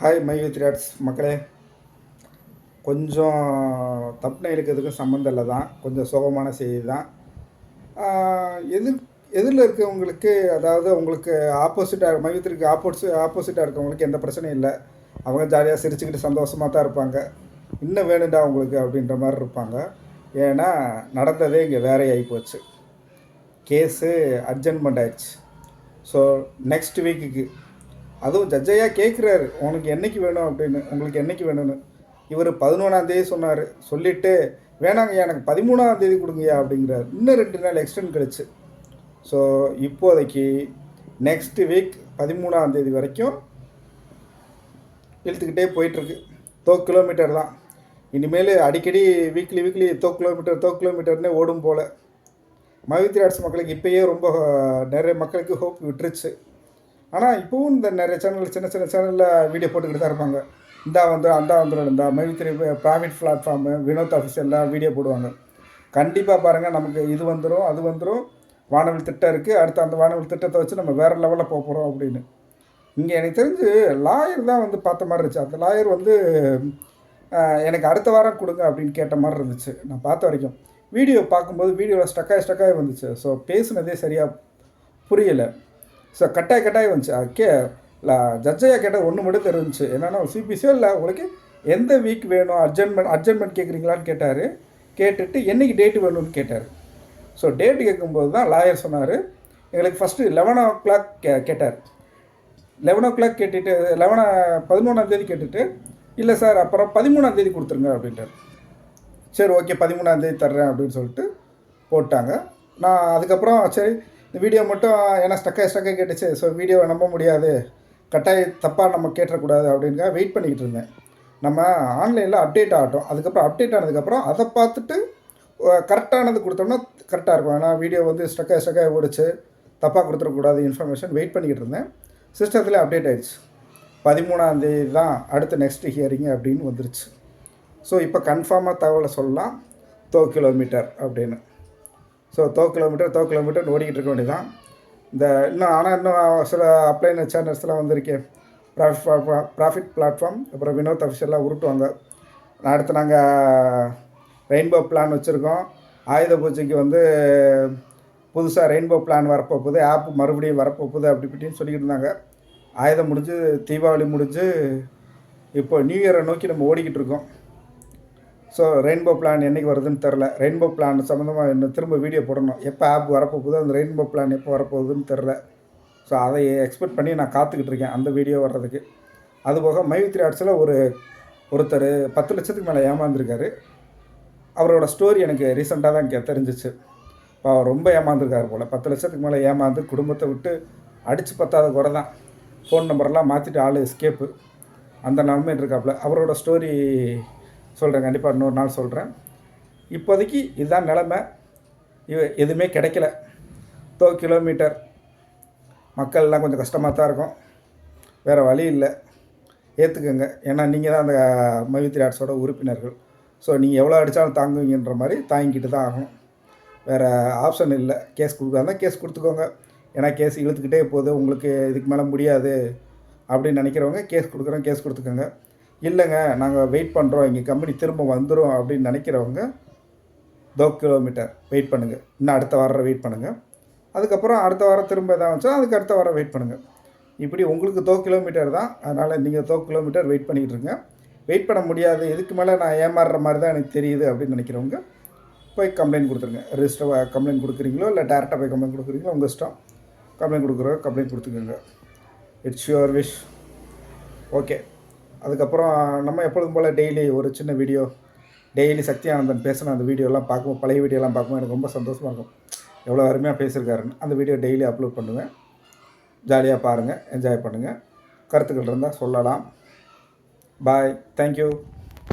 Hi my with rods மக்களே. கொஞ்சம் தப்புனை இருக்கிறதுக்கும் சம்மந்தம் இல்லை தான் கொஞ்சம் சோகமான செய்தி தான் எதிர் எதிரில் இருக்கவங்களுக்கு அதாவது உங்களுக்கு ஆப்போசிட்டாக மையத்திற்கு ஆப்போசி ஆப்போசிட்டாக இருக்கவங்களுக்கு எந்த பிரச்சனையும் இல்லை. அவங்க ஜாலியாக சிரிச்சுக்கிட்டு சந்தோஷமாக தான் இருப்பாங்க. இன்னும் வேணுண்டா உங்களுக்கு அப்படின்ற மாதிரி இருப்பாங்க. ஏன்னா நடந்ததே இங்கே வேறே ஆகிப்போச்சு கேஸு அட்ஜன்மெண்ட் ஆயிடுச்சு. ஸோ நெக்ஸ்ட் வீக்குக்கு அதுவும் ஜட்ஜையா கேட்குறாரு உனக்கு என்னைக்கு வேணும்? அப்படின்னு. உங்களுக்கு என்னைக்கு வேணும்னு. இவர் பதினொன்றாந்தேதி சொன்னார். சொல்லிவிட்டு வேணாங்கய்யா எனக்கு பதிமூணாம் தேதி கொடுங்கய்யா அப்படிங்கிறார். இன்னும் ரெண்டு நாள் எக்ஸ்டெண்ட் கழிச்சு. ஸோ இப்போதைக்கு நெக்ஸ்ட் வீக் பதிமூணாம் தேதி வரைக்கும் இழுத்துக்கிட்டே போயிட்டுருக்கு. தோ கிலோமீட்டர் தான். இனிமேல் அடிக்கடி வீக்லி வீக்லி தோ கிலோமீட்டர் தோ கிலோமீட்டர்னே ஓடும் போல். மகிழ்ச்சி ஆர்ட்ஸ் மக்களுக்கு இப்போயே ரொம்ப நிறைய மக்களுக்கு ஹோப் விட்டுருச்சு. ஆனால் இப்போவும் இந்த நிறைய சேனல் சின்ன சின்ன சேனலில் வீடியோ போட்டுக்கிட்டு தான் இருப்பாங்க. இந்தா வந்து அந்த வந்துடும் இந்தா மைத்ரி ப்ரைவேட் பிளாட்ஃபார்மு வினோத் ஆஃபீஸியெல்லாம் வீடியோ போடுவாங்க. கண்டிப்பாக பாருங்கள் நமக்கு இது வந்துடும் அது வந்துடும் வானவில் திட்டம் இருக்குது அடுத்து அந்த வானவில் திட்டத்தை வச்சு நம்ம வேறு லெவலில் போக போகிறோம் அப்படின்னு. இங்கே எனக்கு தெரிஞ்சு லாயர் தான் வந்து பார்த்த மாதிரி இருந்துச்சு. அந்த லாயர் வந்து எனக்கு அடுத்த வாரம் கொடுங்க அப்படின்னு கேட்ட மாதிரி இருந்துச்சு. நான் பார்த்த வரைக்கும். வீடியோ பார்க்கும்போது வீடியோவில் ஸ்டக்காகி ஸ்டக்காகி வந்துச்சு. ஸோ பேசுனதே சரியாக புரியலை. ஸோ கட்டாய கட்டாய வந்துச்சு. அது கே ஜட்ஜையா கேட்டால் ஒன்று மட்டும் தெரிஞ்சுச்சு. என்னென்னா சிபிசியோ இல்லை உங்களுக்கு எந்த வீக் வேணும் அர்ஜென்ட்மெண்ட் அர்ஜென்ட்மெண்ட் கேட்குறீங்களான்னு கேட்டார். கேட்டுட்டு என்னைக்கு டேட்டு வேணும்னு கேட்டார். ஸோ டேட்டு கேட்கும்போது தான் லாயர் சொன்னார். எங்களுக்கு ஃபஸ்ட்டு லெவன் ஓ கிளாக் கே கேட்டார். லெவன் ஓ கிளாக் கேட்டுட்டு லெவன பதிமூணாந்தேதி கேட்டுட்டு இல்லை சார் அப்புறம் பதிமூணாந்தேதி கொடுத்துருங்க அப்படின்ட்டார். சரி ஓகே பதிமூணாந்தேதி தர்றேன் அப்படின்னு சொல்லிட்டு போட்டாங்க. நான் அதுக்கப்புறம் சரி இந்த வீடியோ மட்டும் ஏன்னா ஸ்டக்காக ஸ்டக்காக கேட்டுச்சு. ஸோ வீடியோவை நம்ப முடியாது. கட்டாய தப்பாக நம்ம கேட்டக்கூடாது அப்படின்னுக்காக வெயிட் பண்ணிக்கிட்டு இருந்தேன். நம்ம ஆன்லைனில் அப்டேட் ஆகட்டும். அதுக்கப்புறம் அப்டேட் ஆனதுக்கப்புறம் அதை பார்த்துட்டு கரெக்டானது கொடுத்தோம்னா கரெக்டாக இருக்கும். ஏன்னா வீடியோ வந்து ஸ்டக்காக ஸ்டக்காக ஓடிச்சு. தப்பாக கொடுத்துடக்கூடாது இன்ஃபர்மேஷன் வெயிட் பண்ணிக்கிட்டு இருந்தேன். சிஸ்டத்தில் அப்டேட் ஆயிடுச்சு. பதிமூணாந்தேதி தான் அடுத்த நெக்ஸ்ட் ஹியரிங் அப்படின்னு வந்துருச்சு. ஸோ இப்போ கன்ஃபார்மாக தகவலை சொல்லலாம். தோ கிலோமீட்டர் அப்படின்னு. ஸோ தோ கிலோமீட்டர் தோ கிலோமீட்டர் ஓடிக்கிட்டு இருக்க வேண்டியதான் இந்த இன்னும் ஆனால் இன்னும் சில அப்ளைன் சேனல்ஸ்லாம் வந்திருக்கேன் ப்ராஃபிட் ப்ராஃபிட் பிளாட்ஃபார்ம் அப்புறம் வினோத் அஃபிஷியலாக உருட்டுவாங்க அடுத்து நாங்கள் ரெயின்போ பிளான் வச்சுருக்கோம். ஆயுத பூஜைக்கு வந்து புதுசாக ரெயின்போ பிளான் வரப்போகுது. ஆப் மறுபடியும் வரப்போகுது அப்படி இப்படின்னு சொல்லிக்கிட்டு இருந்தாங்க. ஆயுதம் முடிஞ்சு தீபாவளி முடிஞ்சு இப்போ நியூ இயரை நோக்கி நம்ம ஓடிக்கிட்டு இருக்கோம். ஸோ ரெயின்போ பிளான் என்றைக்கு வருதுன்னு தெரில ரெயின்போ பிளான் சம்மந்தமாக இன்னும் திரும்ப வீடியோ போடணும். எப்போ ஆப் வரப்போகுதோ அந்த ரெயின்போ பிளான் எப்போ வரப்போகுதுன்னு தெரில ஸோ அதை எக்ஸ்பெக்ட் பண்ணி நான் காத்துக்கிட்டு இருக்கேன் அந்த வீடியோ வர்றதுக்கு. அதுபோக மைவித்ரி ஆர்ட்ஸில் ஒரு ஒருத்தர் பத்து லட்சத்துக்கு மேலே ஏமாந்துருக்காரு. அவரோட ஸ்டோரி எனக்கு ரீசெண்டாக தான் கே தெரிஞ்சிச்சு. இப்போ அவர் ரொம்ப ஏமாந்துருக்காரு போல். பத்து லட்சத்துக்கு மேலே ஏமாந்து குடும்பத்தை விட்டு அடித்து பத்தாத குறை தான். ஃபோன் நம்பர்லாம் மாற்றிட்டு ஆள் எஸ்கேப்பு அந்த நிலமையில் இருக்காப்புல. அவரோட ஸ்டோரி சொல்கிறேன் கண்டிப்பாக இன்னொரு நாள் சொல்கிறேன் இப்போதைக்கு இதுதான் நிலமை. இவ எதுவுமே கிடைக்கல. தோ கிலோமீட்டர். மக்கள்லாம் கொஞ்சம் கஷ்டமாக தான் இருக்கும். வேறு வழி இல்லை. ஏற்றுக்கோங்க ஏன்னா நீங்கள் தான் அந்த மகிழ்ச்சி ஆர்ட்ஸோட உறுப்பினர்கள். ஸோ நீங்கள் எவ்வளோ அடித்தாலும் தாங்குவீங்கன்ற மாதிரி தாங்கிக்கிட்டு தான் ஆகும் வேறு ஆப்ஷன் இல்லை. கேஸ் கொடுக்காதான் கேஸ் கொடுத்துக்கோங்க. ஏன்னா கேஸ் இழுத்துக்கிட்டே போகுது. உங்களுக்கு இதுக்கு மேலே முடியாது. அப்படின்னு நினைக்கிறவங்க கேஸ் கொடுக்குறோம் கேஸ் கொடுத்துக்கோங்க. இல்லைங்க நாங்கள் வெயிட் பண்ணுறோம் எங்கள் கம்பெனி திரும்ப வந்துடும் அப்படின்னு நினைக்கிறவங்க தோ கிலோமீட்டர் வெயிட் பண்ணுங்கள் இன்னும் அடுத்த வாரம் வெயிட் பண்ணுங்கள் அதுக்கப்புறம் அடுத்த வாரம் திரும்ப எதாவது வச்சா அதுக்கு அடுத்த வாரம் வெயிட் பண்ணுங்கள் இப்படி உங்களுக்கு தோ கிலோமீட்டர் தான். அதனால் நீங்கள் தோ கிலோமீட்டர் வெயிட் பண்ணிக்கிட்டு இருங்க. வெயிட் பண்ண முடியாது. இதுக்கு மேலே நான் ஏமாறுற மாதிரி தான் எனக்கு தெரியுது அப்படின்னு நினைக்கிறவங்க போய் கம்ப்ளைண்ட் கொடுத்துருங்க. ரிஜிஸ்டர் கம்ப்ளைண்ட் கொடுக்குறீங்களோ இல்லை டேரெக்டாக போய் கம்ப்ளைண்ட் கொடுக்குறீங்களோ உங்கள் இஷ்டம். கம்ப்ளைண்ட் கொடுக்குறோம் கம்ப்ளைண்ட் கொடுத்துக்கோங்க. இட்ஸ் யுவர் விஷ் ஓகே அதுக்கப்புறம் நம்ம எப்பொழுதும் போல் டெய்லி ஒரு சின்ன வீடியோ டெய்லி சக்தி ஆனந்தன் பேசின அந்த வீடியோலாம் பார்க்கும் பழைய வீடியோலாம் பார்க்கும்போது எனக்கு ரொம்ப சந்தோஷமாக இருக்கும். எவ்வளோ அருமையாக பேசியிருக்காருன்னு அந்த வீடியோ டெய்லி அப்லோட் பண்ணுவேன். ஜாலியாக பாருங்கள் என்ஜாய் பண்ணுங்கள் கருத்துக்கள் இருந்தால் சொல்லலாம். Bye thank you